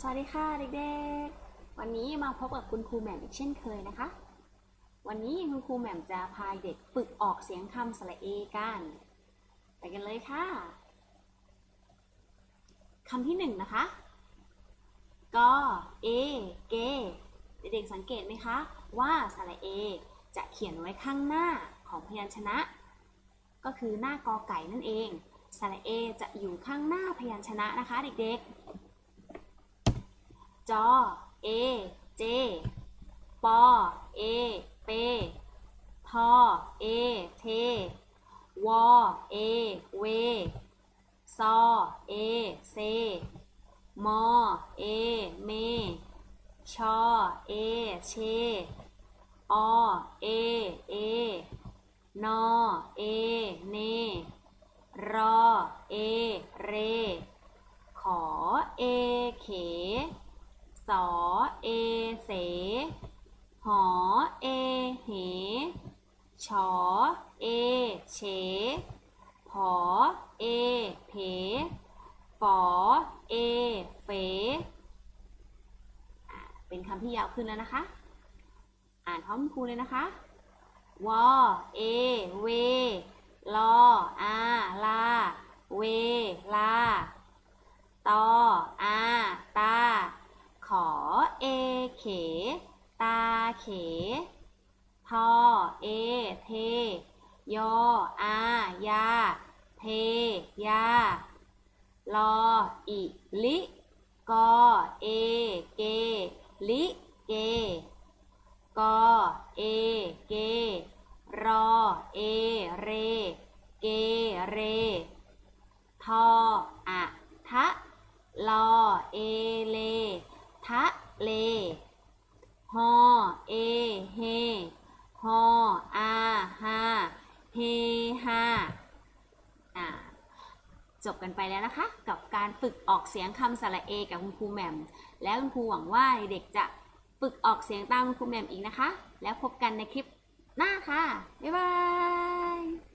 สวัสดีค่ะเด็กๆ วันนี้มาพบกับคุณครูแหม่มอีกเช่นเคยนะคะ วันนี้คุณครูแหม่มจะพาเด็กฝึกออกเสียงคำสระเอกันไปกันเลยค่ะคำที่หนึ่งนะคะกอเอเกเด็กๆสังเกตไหมคะ ว่าสระเอจะเขียนไว้ข้างหน้าของพยัญชนะ ก็คือหน้ากอไก่นั่นเองสระเอจะอยู่ข้างหน้าพยัญชนะนะคะ เด็กๆ จอ เอ เจ ปอ เอ เป ทอ เอ เท วอ เอ เว ซอ เอ เซ มอ เอ เม ชอ เอ เช อ เอ เอนอ เอ เน รอ เอ เร ขอ เอ เข สอเอเส หอเอเหชอเอเฉผอเอเพฝอเอเฟเป็นคำที่ยาวขึ้นแล้วนะคะ อ่านพร้อมครูเลยนะคะวอเอเวลออาลา เว ลา ตอ อา ตา ขอ เอ เข ตาเข ทอ เอ เท ยอ อา ยา เท ยา ลอ อิ ลิ กอ เอ เก ลิ เก กอ เอ เก รอ เอ เร เก เร ทอ อะทะลอ เอ เล ทะเล ฮอเอเฮฮออาฮาเฮฮาอ่าจบกันไปแล้วนะคะ กับการฝึกออกเสียงคำสระเอกับคุณครูแหม่ม แล้วคุณครูหวังว่าเด็กจะฝึกออกเสียงตามคุณครูแหม่มอีกนะคะ แล้วพบกันในคลิปหน้าค่ะ บ๊ายบาย